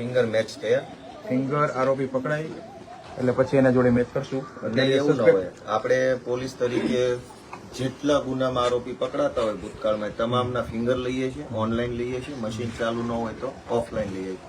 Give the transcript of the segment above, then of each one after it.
Finger match થયા. Finger આરોપી પકડાય એટલે પછી એના જોડે મેચ કરશું. એટલે એટલે એવું ન હોય આપણે પોલીસ તરીકે જેટલા ગુનામાં આરોપી પકડાતા હોય ભૂતકાળમાં તમામના ફિંગર લઈએ છીએ ઓનલાઈન લઈએ છીએ મશીન ચાલુ ન હોય તો ઓફલાઈન લઈએ છીએ.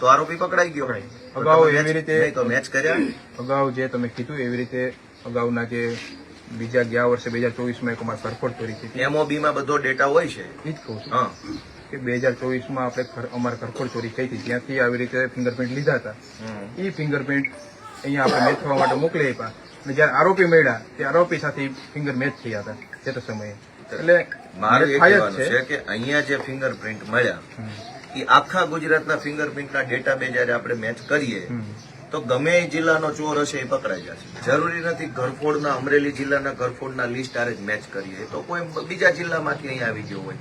તો આરોપી પકડાઈ ગયો અગાઉ એવી રીતે- તો મેચ કર્યા? અગાઉ જે તમે કીધું એવી રીતે અગાઉના જે બીજા ગયા વર્ષે બે હજાર ચોવીસમાં એક અમારે સરફોડ ચોરી થઈ હતી એમઓબી માં બધો ડેટા હોય છે. એ જ કહું છું. હા. કે બે હજાર ચોવીસમાં આપણે અમારે કરફોડ ચોરી થઈ હતી. ત્યાંથી આવી રીતે ફિંગરપ્રિન્ટ લીધા હતા. એ ફિંગરપ્રિન્ટ અહીંયા આપણે મેચ થવા માટે મોકલી આપ્યા. અને જ્યારે આરોપી મળ્યા તે આરોપી સાથે ફિંગર મેચ થયા હતા તે સમયે. એટલે મારે છે. કે અહીંયા જે ફિંગરપ્રિન્ટ મળ્યા. એ આખા ગુજરાતના ફિંગરપ્રિન્ટના ડેટાબેઝ જયારે આપણે મેચ કરીએ તો ગમે એ જિલ્લાનો ચોર હશે એ પકડાઈ જશે. જરૂરી નથી ઘરફોડના અમરેલી જિલ્લાના ઘરફોડના લિસ્ટ આરે જ મેચ કરીએ. તો કોઈ બીજા જિલ્લામાંથી અહીં આવી ગયો હોય.